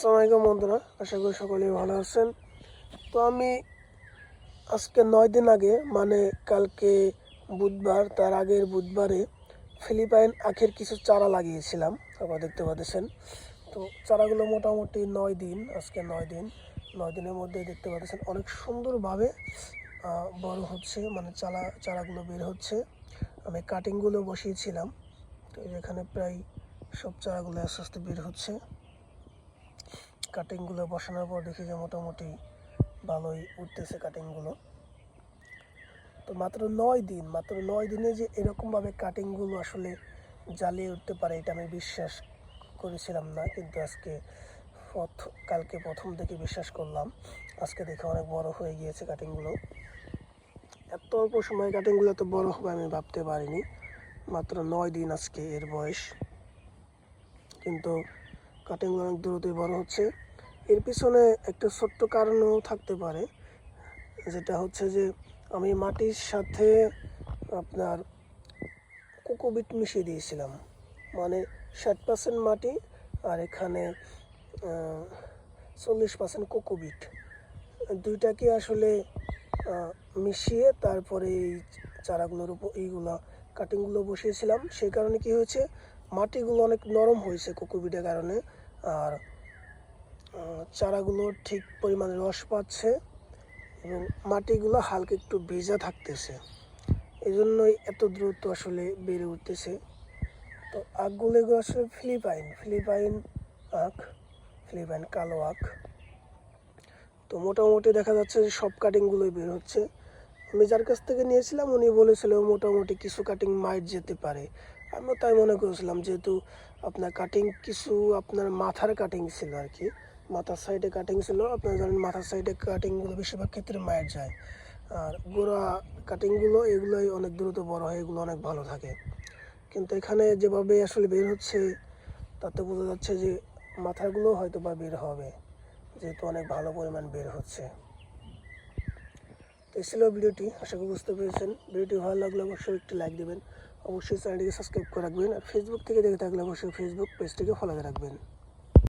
আসসালামু আলাইকুম বন্ধুরা, আশা করি সকলেই ভালো আছেন। তো আমি আজকে নয় দিন আগে মানে কালকে বুধবার, তার আগের বুধবারে ফিলিপাইন আখের কিছু চারা লাগিয়েছিলাম, আপনারা দেখতে পাচ্ছেন। তো চারাগুলো মোটামুটি নয় দিন, আজকে নয় দিন, নয় দিনের মধ্যে দেখতে পাচ্ছেন, অনেক সুন্দরভাবে বড় হচ্ছে মানে চারা, চারাগুলো বের হচ্ছে। আমি কাটিংগুলো বসিয়েছিলাম, তো এখানে প্রায় সব চারাগুলো আস্তে আস্তে বের হচ্ছে। কাটিংগুলো বসানোর পর দেখি যে মোটামুটি ভালোই উঠতেছে কাটিংগুলো তো মাত্র নয় দিন, মাত্র নয় দিনে যে এরকমভাবে কাটিংগুলো আসলে জ্বালিয়ে উঠতে পারে, এটা আমি বিশ্বাস করেছিলাম না, কিন্তু আজকে কালকে প্রথম থেকে বিশ্বাস করলাম। আজকে দেখে অনেক বড় হয়ে গিয়েছে কাটিংগুলো এত অল্প সময় কাটিংগুলো এত বড় হবে আমি ভাবতে পারিনি। মাত্র নয় দিন আজকে এর বয়স। কিন্তু কাটিংগুলো অনেক দ্রুতই বড় হচ্ছে। এর পিছনে একটা ছোট্ট কারণও থাকতে পারে, যেটা হচ্ছে যে আমি মাটির সাথে আপনার কোকোবিট মিশিয়ে দিয়েছিলাম। মানে ষাট পার্সেন্ট মাটি আর এখানে চল্লিশ পার্সেন্ট কোকোবিট। দুইটাকে আসলে মিশিয়ে তারপরে এই চারাগুলোর উপর, এইগুলা কাটিংগুলো বসিয়েছিলাম। সেই কারণে কি হয়েছে মাটিগুলো অনেক নরম হয়েছে কোকোবিটের কারণে। আর চারাগুলো ঠিক পরিমাণে রস পাচ্ছে এবং মাটিগুলো হালকা একটু ভেজা থাকতেছে। এই জন্যই এত দ্রুত আসলে বেড়ে উঠতেছে। তো আখগুলো এগুলো আসলে ফিলিপাইন ফিলিপাইন আখ, ফিলিপাইন কালো আখ। তো মোটামুটি দেখা যাচ্ছে যে সব কাটিংগুলোই বের হচ্ছে। আমি যার কাছ থেকে নিয়েছিলাম, উনি বলেছিল মোটামুটি কিছু কাটিং মাইট যেতে পারে। আমিও তাই মনে করেছিলাম, যেহেতু আপনার কাটিং কিছু আপনার মাথার কাটিং ছিল আর কি। মাথার সাইডে কাটিং ছিল, আপনারা জানেন মাথার সাইডে কাটিংগুলো বেশিরভাগ ক্ষেত্রে মায়ের যায়। আর গোড়া কাটিংগুলো এগুলোই অনেক দ্রুত বড় হয়, এগুলো অনেক ভালো থাকে। কিন্তু এখানে যেভাবে আসলে বের হচ্ছে, তাতে বোঝা যাচ্ছে যে মাথাগুলো হয়তো বা বের হবে, যেহেতু অনেক ভালো পরিমাণ বের হচ্ছে। তো এই ছিল ভিডিওটি, আশা করি বুঝতে পেরেছেন। ভিডিওটি ভালো লাগলে অবশ্যই একটি লাইক দেবেন। অবশ্যই চ্যানেলটিকে সাবস্ক্রাইব করে রাখবেন আর ফেসবুক থেকে দেখে থাকলে অবশ্যই ফেসবুক পেজটিকে ফলো করে রাখবেন।